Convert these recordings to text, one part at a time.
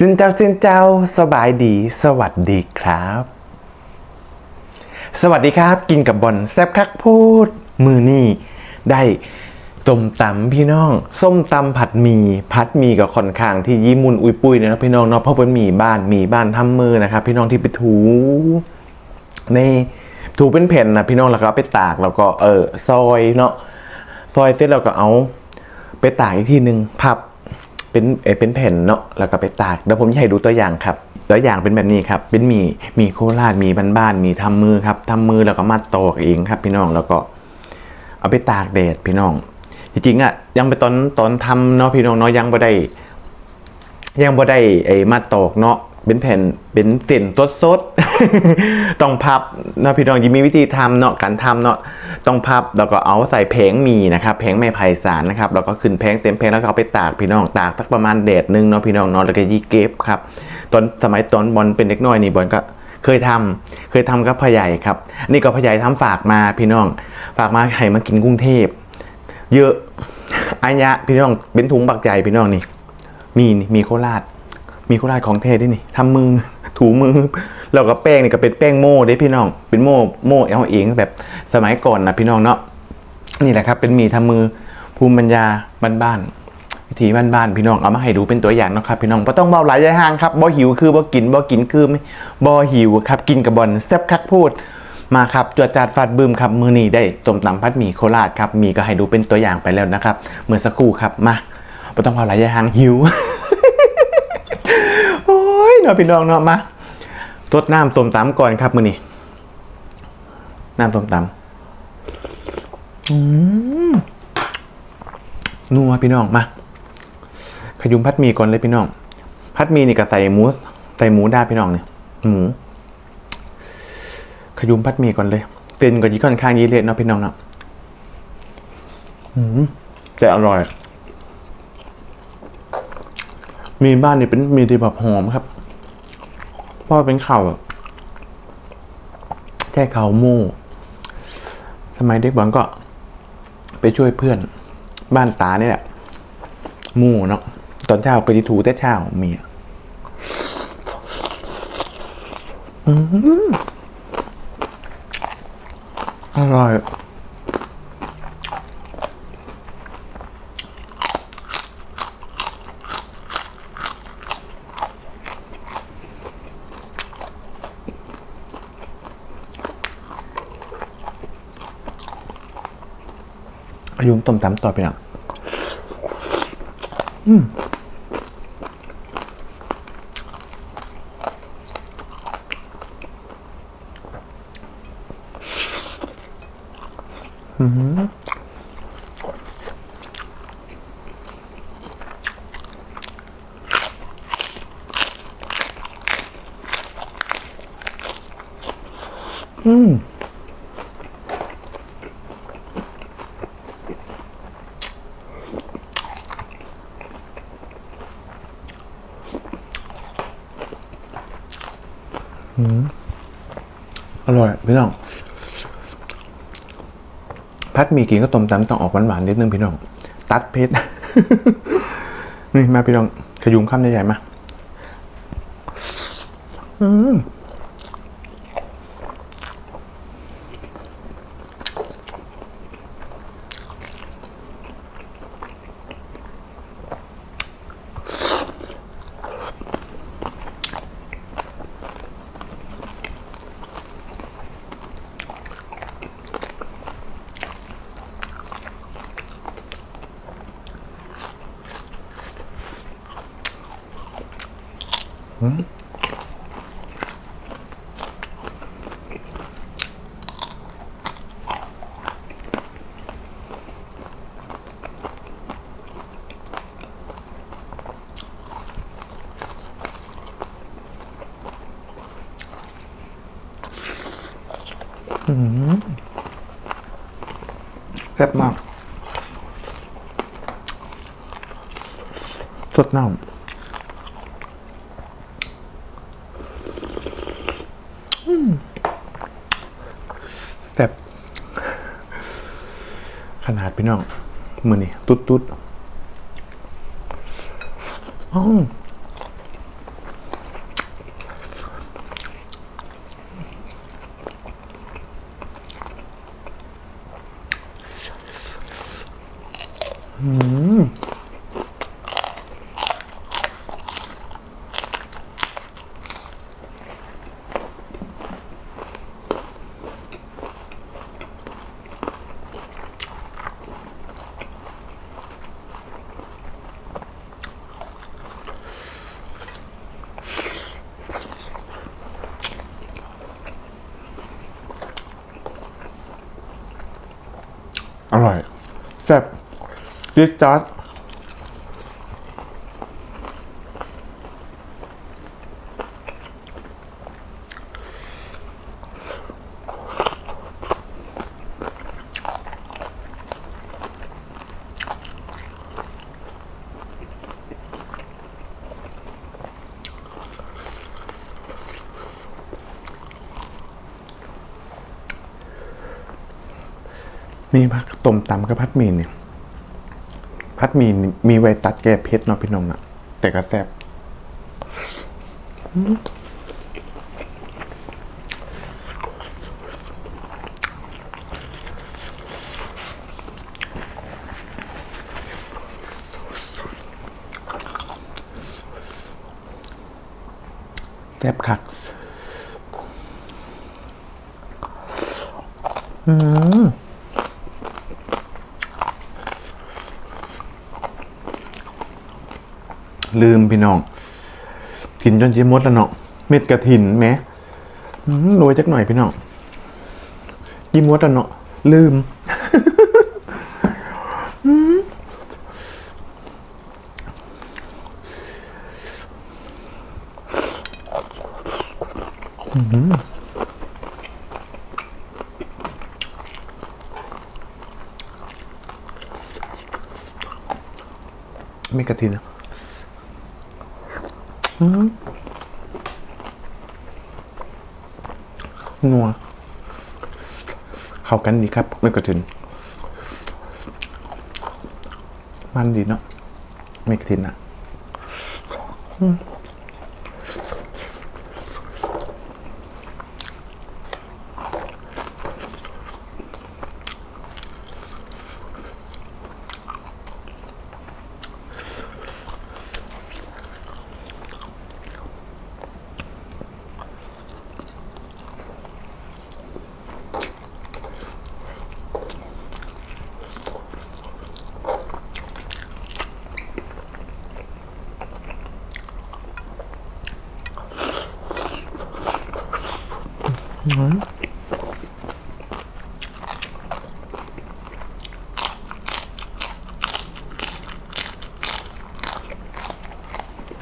สินเจ้าสินเจ้าสบายดี สวัสดีครับ สวัสดีครับ กินกับบอลแซบคักพูด มือนี่ได้ต้มตำพี่น้อง ส้มตำผัดหมี่ผัดหมี่กับค่อนข้างที่ยี่มุนอุยปุยนี่ยนะพี่น้องเนาะเพราะเป็นหมี่บ้านหมี่บ้านทำมือนะครับ พี่น้องที่ไปถูในถูเป็นแผ่นนะพี่น้องแล้วก็ไปตากแล้วก็เออซอยเนาะซอยเสร็จแล้วก็เอา ไปตากอีกทีหนึ่งพับ เป็นเอเป็นแผ่นเนาะแล้วก็ไปตากเดี๋ยวผมจะให้ดูตัวอย่างครับตัวอย่างเป็นแบบนี้ครับ เป็นมีมีโคราชมีบ้านๆมี่ทำมือครับทำมือแล้วก็มาตอกเองครับ พี่น้องแล้วก็เอาไปตากแดดพี่น้อง จริงๆอะยังไปตอนตอนทำเนาะพี่น้องเนาะยังไม่ได้ ยังบ่ได้ไอ้มาตอกเนาะ เป็นแผ่นเป็นเส้นสดสดๆต้องพับเนาะพี่น้องยังมีวิธีทำเนาะการทำเนาะต้องพับแล้วก็เอาใส่แผงมีนะครับแผงไม้ไผ่สารนะครับแล้วก็ขึ้นแผงเต็มแผงแล้วก็เอาไปตากพี่น้องตากสักประมาณแดดหนึงเนาะพี่น้องเนาะแล้วก็ยีเก็บครับตอนสมัยตอนบอลเป็นเด็กน้อยนี่บอลก็เคยทำเคยทำกับพ่อใหญ่ครับนี่ก็พ่อใหญ่ทำฝากมาพี่น้อง ฝากมาให้มากินกรุงเทพเยอะอันยะพี่น้องเป็นถุงบักใหญ่พี่น้องนี่มีนี่มีโคราช มีโคราชของเทศด้วยนี่ทำมือถูมือแล้วก็แป้งนี่ก็เป็นแป้งโม่เด้พี่น้อง เป็นโม่โม่เอาเองแบบสมัยก่อนนะพี่น้องเนาะนี่แหละครับเป็นมีทำมือภูมิปัญญาบ้านๆวิถีบ้านๆพี่น้องเอามาให้ดูเป็นตัวอย่างเนาะครับพี่น้องบ่ต้องเบาหลายยายห่างครับบ่หิวคือบ่กินบ่กินคือไม่บ่หิวครับกินกับบอลแซ่บคักพูดมาครับจวดจาดฟาดบึมครับมือนี้ได้ต้มตำพัดหมี่โคราชครับมีก็ให้ดูเป็นตัวอย่างไปแล้วนะครับเมื่อสักครู่ครับมาบ่ต้องเบาหลายยายห่างหิว เนาะพี่น้องเนาะมาตดน้ำต้มตำก่อนครับมือนี้น้ำต้มตำนัวพี่น้องมาขยุมพัดมีก่อนเลยพี่น้อง พัดมีนี่กับใส่หมูใส่หมูได้พี่น้องเนี่ยหมูขยุมพัดมีก่อนเลยเต้นก่อนยี่ค่อนข้างยี่เละเนาะพี่น้องเนาะแต่อร่อย มีบ้านนี่เป็นมีที่แบบหอมครับ พราะว่าเป็นเข่าวอะใช่เข่ามู่สมัยเด็กบอลก็ ไปช่วยเพื่อน บ้านตาเนี่ยแหละมู่เนาะตอนเช้าไปทีถูแต่เช้าเมียอืมอร่อย ยุมต้มตำต่อไปหนังอ อร่อยพี่น้องพัดมีกินก็ต้มตำต้องออกหวานๆนิดนึงพี่น้อง ตัดเพชรนี่มาพี่น้องขยุมข้ามใหญ่ๆมา อืม แซ่บมาก สดน้ำแซ่บขนาดพี่น้อง มือนี่ตุ๊ดตุ๊ดๆอ้ อร่อยแซ่บ จิสจัดนี่พักต้มตำกับพัดหมีเนี่ย พัดมีมีไวตัดแก้เผ็ดเนาะพี่น้องนะแต่ก็แซ่บแซ่บคัก ลืมพี่น้อง กินจนจะหมดแล้วเนาะเม็ดกระถินแหมอืมโรยจักหน่อยพี่น้องยิ้มมดแล้วเนาะลืมเม็ดกระถินอะ นัวเข้ากันดีครับไม่กระถิน มันดีเนาะไม่กระถินอะ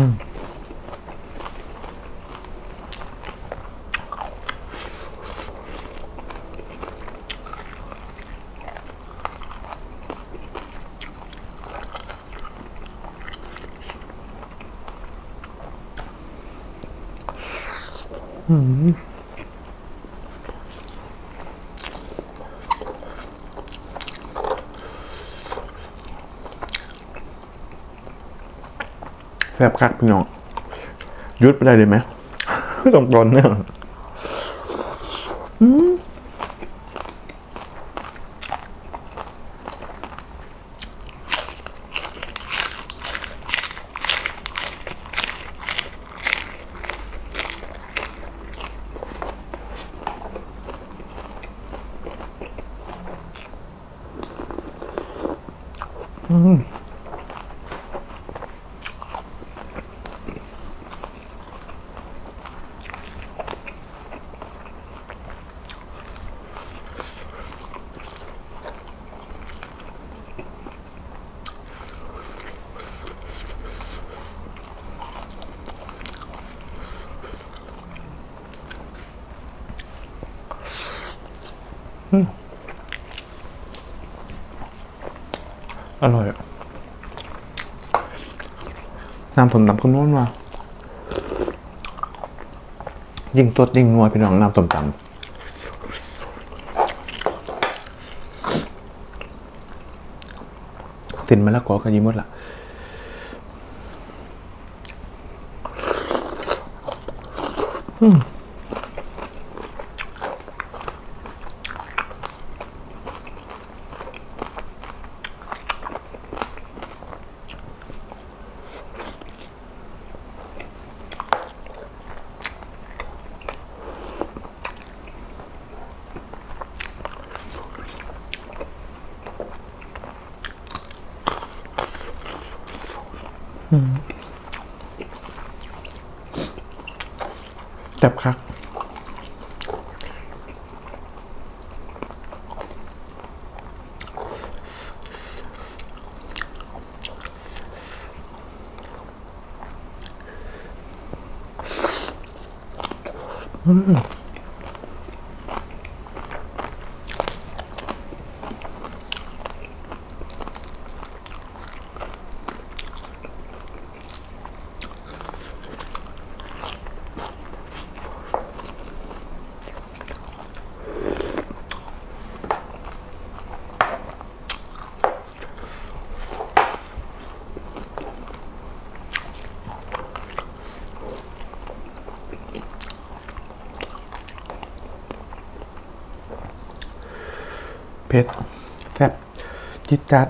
อืม ซ่บคักพี่น้องยุดไปได้เลยไหมสองตอนเนี่ยอร่ อยอะน้ำต้มตำคุณนุ่นว่ะยิ่งตดยิ่งนัวพี่น้องน้ำต้มตำสินมะละกอก็ยิ้มหมดละ แซ่บครับอืม เผ็ดแซ่บจิตจัด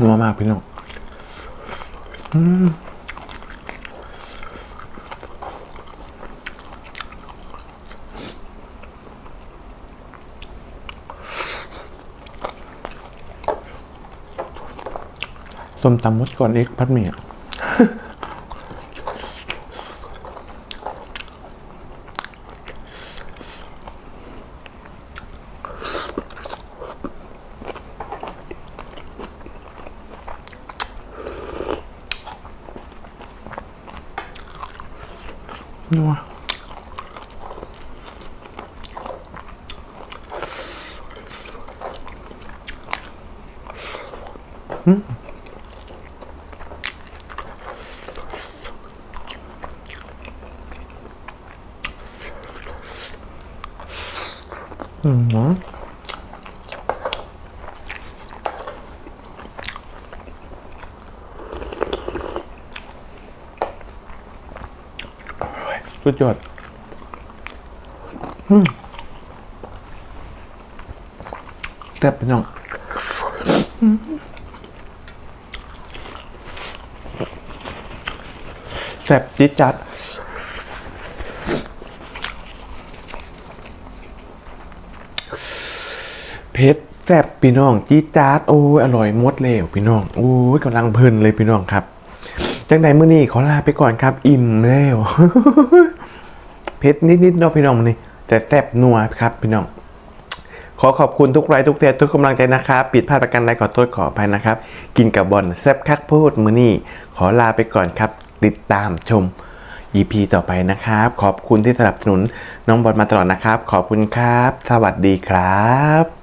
นัวมากพี่น้อง ส้มตำมดก่อนเอ็กพัดเมียนัวอืม สุดยอดอืมแซ่บพี่น้องแซ่บจิ๊ดจัด เพชรแซ่บพี่น้องจี๊จาดโอ้ยอร่อยมดแล้วพี่น้องโอ้ยกำลังเพลินเลยพี่น้องครับจังใดมื้อนี้ขอลาไปก่อนครับ อิ่มแล้วเพชรนิดๆเนาะพี่น้องนี่แต่แซ่บนัวครับพี่น้อง ขอขอบคุณทุกไลค์ทุกเททุกกำลังใจนะครับปิดพลาดประกันใดขอโทษขออภัยนะครับ กินกับบอลแซ่บคักพูดมื้อนี้ขอลาไปก่อนครับ ติดตามชม EP ต่อไปนะครับ ขอบคุณที่สนับสนุนน้องบอลมาตลอดนะครับ ขอบคุณครับ สวัสดีครับ